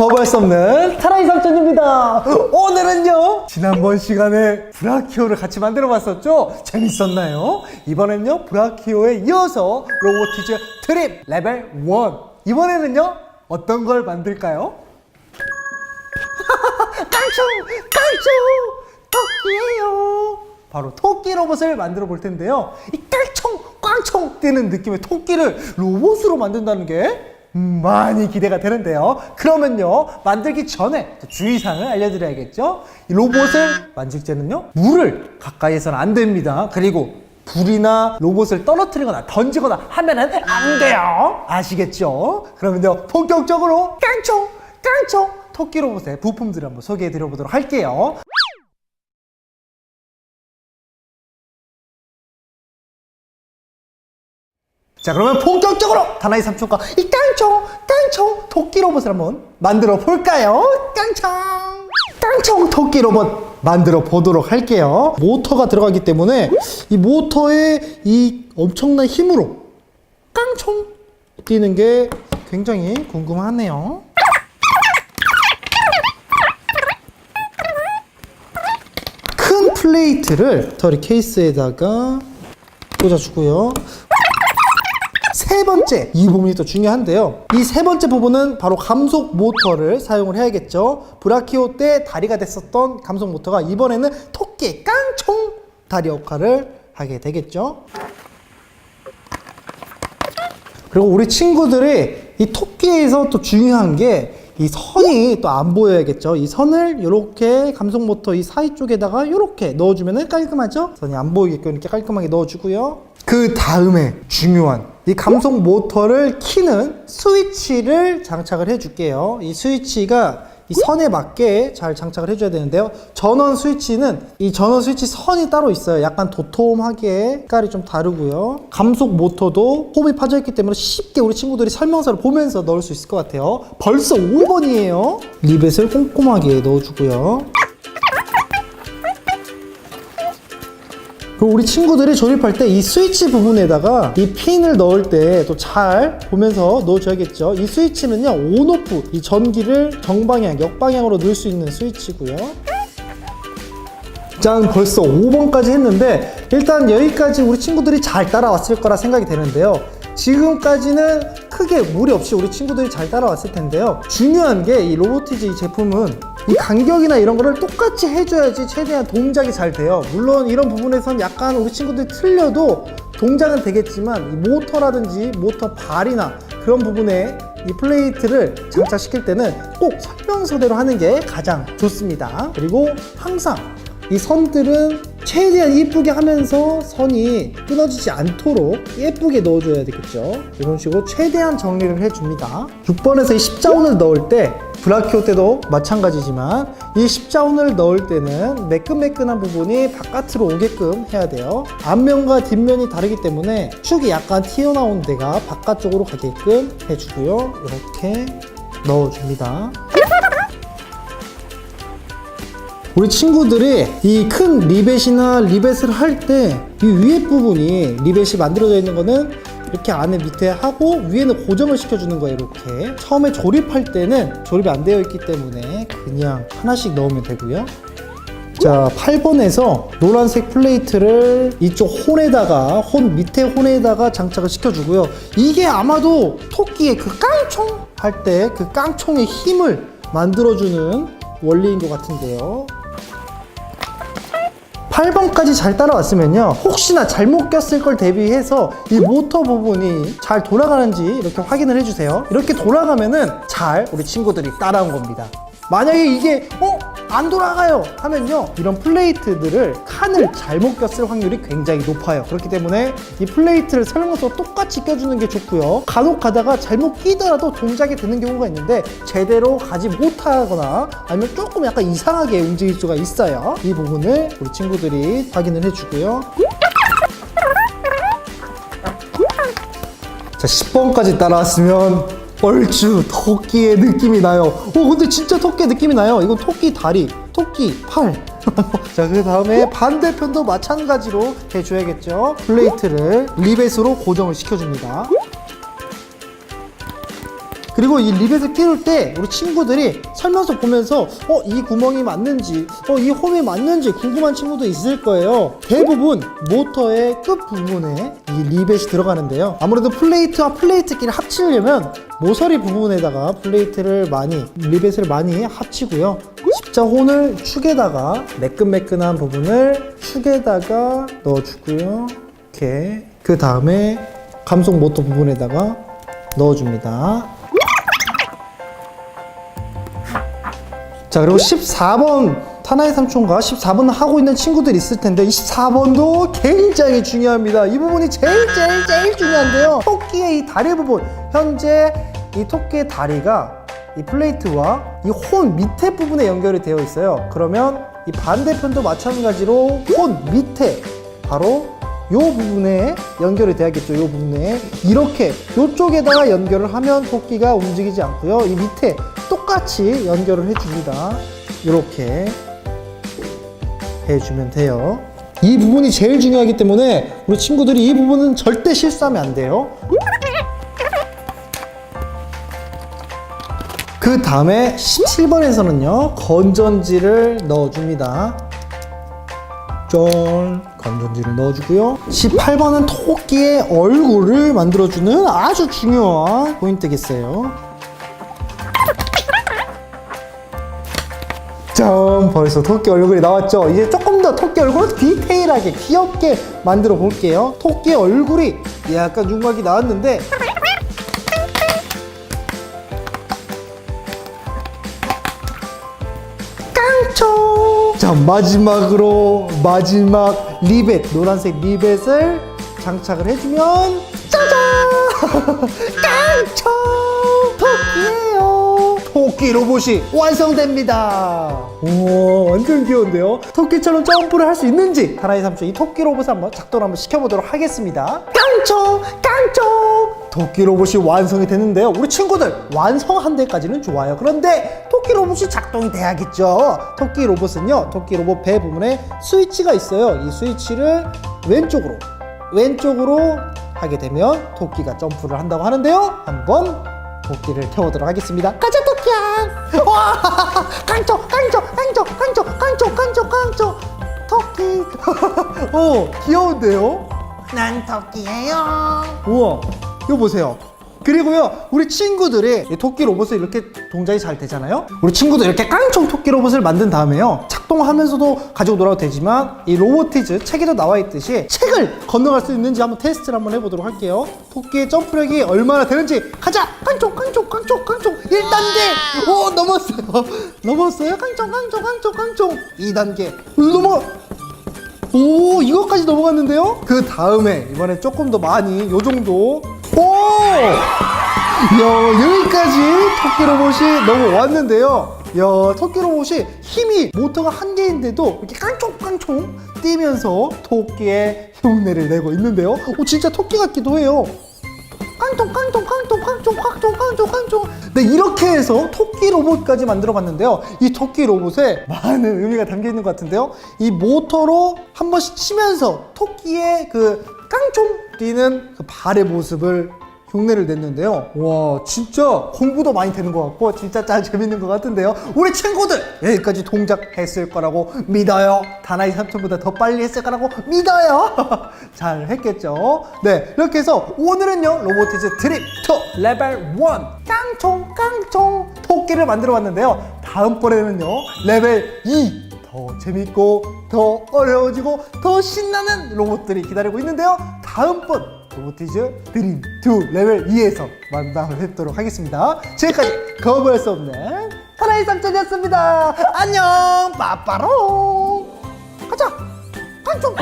거부할 수 없는 타라이 삼촌입니다. 오늘은요, 지난번 시간에 브라키오를 같이 만들어 봤었죠? 재밌었나요? 이번엔요, 브라키오에 이어서 로보티즈 트립 레벨 1. 이번에는요, 어떤 걸 만들까요? 깡총! 깡총! 토끼예요! 바로 토끼 로봇을 만들어 볼 텐데요. 이 깡총! 깡총! 뛰는 느낌의 토끼를 로봇으로 만든다는 게 음, 많이 기대가 되는데요. 그러면요, 만들기 전에 주의사항을 알려드려야겠죠? 이 로봇을 만질 때는요, 물을 가까이에서는 안 됩니다. 그리고 불이나 로봇을 떨어뜨리거나 던지거나 하면은 안 돼요. 아시겠죠? 그러면요, 본격적으로 깡총! 깡총! 토끼 로봇의 부품들을 한번 소개해 드려보도록 할게요. 자 그러면 본격적으로 다나이 삼촌과 이 깡총 깡총 토끼 로봇을 한번 만들어 볼까요? 깡총! 깡총 토끼 로봇 만들어 보도록 할게요. 모터가 들어가기 때문에 이 모터의 이 엄청난 힘으로 깡총 뛰는 게 굉장히 궁금하네요. 큰 플레이트를 털이 케이스에다가 꽂아주고요 세 번째 이 부분이 또 중요한데요. 이 세 번째 부분은 바로 감속 모터를 사용을 해야겠죠. 브라키오 때 다리가 됐었던 감속 모터가 이번에는 토끼 깡총 다리 역할을 하게 되겠죠. 그리고 우리 친구들이 이 토끼에서 또 중요한 게 이 선이 또 안 보여야겠죠. 이 선을 이렇게 감속 모터 이 사이 쪽에다가 이렇게 넣어주면 깔끔하죠. 선이 안 보이게끔 이렇게 깔끔하게 넣어주고요. 그 다음에 중요한 이 감속 모터를 키는 스위치를 장착을 해줄게요. 이 스위치가 이 선에 맞게 잘 장착을 해줘야 되는데요. 전원 스위치는 이 전원 스위치 선이 따로 있어요. 약간 도톰하게 색깔이 좀 다르고요. 감속 모터도 홈이 파져 있기 때문에 쉽게 우리 친구들이 설명서를 보면서 넣을 수 있을 것 같아요. 벌써 5번이에요. 리벳을 꼼꼼하게 넣어주고요. 그리고 우리 친구들이 조립할 때 이 스위치 부분에다가 이 핀을 넣을 때 또 잘 보면서 넣어줘야겠죠. 이 스위치는요, 온오프, 이 전기를 정방향, 역방향으로 넣을 수 있는 스위치고요. 짠, 벌써 5번까지 했는데, 일단 여기까지 우리 친구들이 잘 따라왔을 거라 생각이 되는데요. 지금까지는 크게 무리 없이 우리 친구들이 잘 따라왔을 텐데요. 중요한 게 이 로보티즈 이 제품은 이 간격이나 이런 거를 똑같이 해줘야지 최대한 동작이 잘 돼요. 물론 이런 부분에선 약간 우리 친구들이 틀려도 동작은 되겠지만 이 모터라든지 모터 발이나 그런 부분에 이 플레이트를 장착시킬 때는 꼭 설명서대로 하는 게 가장 좋습니다. 그리고 항상 이 선들은 최대한 이쁘게 하면서 선이 끊어지지 않도록 예쁘게 넣어줘야 되겠죠. 이런 식으로 최대한 정리를 해줍니다. 6번에서 이 십자운을 넣을 때 브라키오 때도 마찬가지지만 이 십자운을 넣을 때는 매끈매끈한 부분이 바깥으로 오게끔 해야 돼요. 앞면과 뒷면이 다르기 때문에 축이 약간 튀어나온 데가 바깥쪽으로 가게끔 해주고요. 이렇게 넣어줍니다. 우리 친구들이 이 큰 리벳이나 리벳을 할 때 이 위에 부분이 리벳이 만들어져 있는 거는 이렇게 안에 밑에 하고 위에는 고정을 시켜주는 거예요 이렇게. 처음에 조립할 때는 조립이 안 되어 있기 때문에 그냥 하나씩 넣으면 되고요. 자 8번에서 노란색 플레이트를 이쪽 혼에다가 혼 밑에 혼에다가 장착을 시켜주고요. 이게 아마도 토끼의 그 깡총? 할 때 그 깡총의 힘을 만들어주는 원리인 것 같은데요 8번까지 잘 따라왔으면요. 혹시나 잘못 꼈을 걸 대비해서 이 모터 부분이 잘 돌아가는지 이렇게 확인을 해주세요. 이렇게 돌아가면은 잘 우리 친구들이 따라온 겁니다. 만약에 이게 어? 안 돌아가요 하면요. 이런 플레이트들을 칸을 잘못 꼈을 확률이 굉장히 높아요. 그렇기 때문에 이 플레이트를 설명서 똑같이 껴주는 게 좋고요. 간혹 가다가 잘못 끼더라도 동작이 되는 경우가 있는데 제대로 가지 못하거나 아니면 조금 약간 이상하게 움직일 수가 있어요. 이 부분을 우리 친구들이 확인을 해주고요. 자 10번까지 따라왔으면 얼추 토끼의 느낌이 나요. 어 근데 진짜 토끼 느낌이 나요. 이건 토끼 다리, 토끼 팔. 자 그 다음에 반대편도 마찬가지로 해줘야겠죠. 플레이트를 리벳으로 고정을 시켜줍니다. 그리고 이 리벳을 끼울 때 우리 친구들이 설명서 보면서 어 이 구멍이 맞는지 어 이 홈이 맞는지 궁금한 친구도 있을 거예요. 대부분 모터의 끝 부분에 이 리벳이 들어가는데요. 아무래도 플레이트와 플레이트끼리 합치려면 모서리 부분에다가 플레이트를 많이 리벳을 많이 합치고요. 십자혼을 축에다가 매끈매끈한 부분을 축에다가 넣어주고요. 이렇게 그 다음에 감속 모터 부분에다가 넣어줍니다 자 그리고 14번 타나의 삼촌과 14번 하고 있는 친구들 있을 텐데 24번도 굉장히 중요합니다. 이 부분이 제일 제일 제일 중요한데요. 토끼의 이 다리 부분. 현재 이 토끼의 다리가 이 플레이트와 이 혼 밑에 부분에 연결이 되어 있어요. 그러면 이 반대편도 마찬가지로 혼 밑에 바로 요 부분에 연결이 돼야겠죠. 요 부분에. 이렇게 요쪽에다가 연결을 하면 토끼가 움직이지 않고요. 이 밑에 똑같이 연결을 해줍니다. 이렇게 해주면 돼요. 이 부분이 제일 중요하기 때문에 우리 친구들이 이 부분은 절대 실수하면 안 돼요. 그 다음에 17번에서는요 건전지를 넣어줍니다. 짠 건전지를 넣어주고요 18번은 토끼의 얼굴을 만들어주는 아주 중요한 포인트겠어요 짠 벌써 토끼 얼굴이 나왔죠 이제 조금 더 토끼 얼굴을 디테일하게 귀엽게 만들어 볼게요 토끼 얼굴이 약간 윤곽이 나왔는데 깡총! 자, 마지막으로 마지막 리벳, 노란색 리벳을 장착을 해주면 짜잔! 깡총! 토끼예요. 토끼 로봇이 완성됩니다. 오, 완전 귀여운데요? 토끼처럼 점프를 할 수 있는지 하나의 삼촌 이 토끼 로봇을 한번 작동을 한번 시켜보도록 하겠습니다. 깡총! 깡총! 토끼 로봇이 완성이 됐는데요. 우리 친구들 완성한 데까지는 좋아요. 그런데 토끼 로봇이 작동이 돼야겠죠. 토끼 로봇은요, 토끼 로봇 배 부분에 스위치가 있어요. 이 스위치를 왼쪽으로, 왼쪽으로 하게 되면 토끼가 점프를 한다고 하는데요. 한번 토끼를 태워보도록 하겠습니다. 가자! 와! 깡총, 깡총, 깡총, 깡총, 깡총, 깡총, 깡총! 토끼! 오, 귀여운데요? 난 토끼예요. 우와 이거 보세요 그리고요 우리 친구들이 이 토끼 로봇을 이렇게 동작이 잘 되잖아요 우리 친구들 이렇게 깡총 토끼 로봇을 만든 다음에요 작동하면서도 가지고 놀아도 되지만 이 로보티즈 책에도 나와 있듯이 책을 건너갈 수 있는지 한번 테스트를 한번 해보도록 할게요. 토끼의 점프력이 얼마나 되는지. 가자! 깡총 깡총 깡총 깡총! 1단계! 오 넘었어요. 넘었어요? 깡총 깡총 깡총 깡총! 2단계. 넘어! 오 이거까지 넘어갔는데요? 그 다음에 이번에 조금 더 많이 요 정도. 오! 야 여기까지 토끼 로봇이 넘어왔는데요 야 토끼 로봇이 힘이 모터가 한 개인데도 이렇게 깡총깡총 뛰면서 토끼의 흉내를 내고 있는데요. 오 진짜 토끼 같기도 해요. 깡통 깡통 깡통 깡통 깡통 깡통 깡통 네 이렇게 해서 토끼 로봇까지 만들어 봤는데요. 이 토끼 로봇에 많은 의미가 담겨 있는 것 같은데요. 이 모터로 한 번씩 치면서 토끼의 그 깡총 뛰는 그 발의 모습을 흉내를 냈는데요. 와 진짜 공부도 많이 되는 것 같고 진짜 잘 재밌는 것 같은데요. 우리 친구들 여기까지 동작했을 거라고 믿어요. 다나이 삼촌보다 더 빨리 했을 거라고 믿어요. 잘 했겠죠. 네 이렇게 해서 오늘은요 로보티즈 드립 2 레벨 1 깡총 깡총. 토끼를 만들어 봤는데요. 다음번에는요 레벨 2더 재밌고 더 어려워지고 더 신나는 로봇들이 기다리고 있는데요. 다음번 로보티즈 드림 2 레벨 2에서 만남을 뵙도록 하겠습니다. 지금까지 거부할 수 없는 하나의 삼촌이었습니다. 안녕! 빠빠로! 가자! 깡총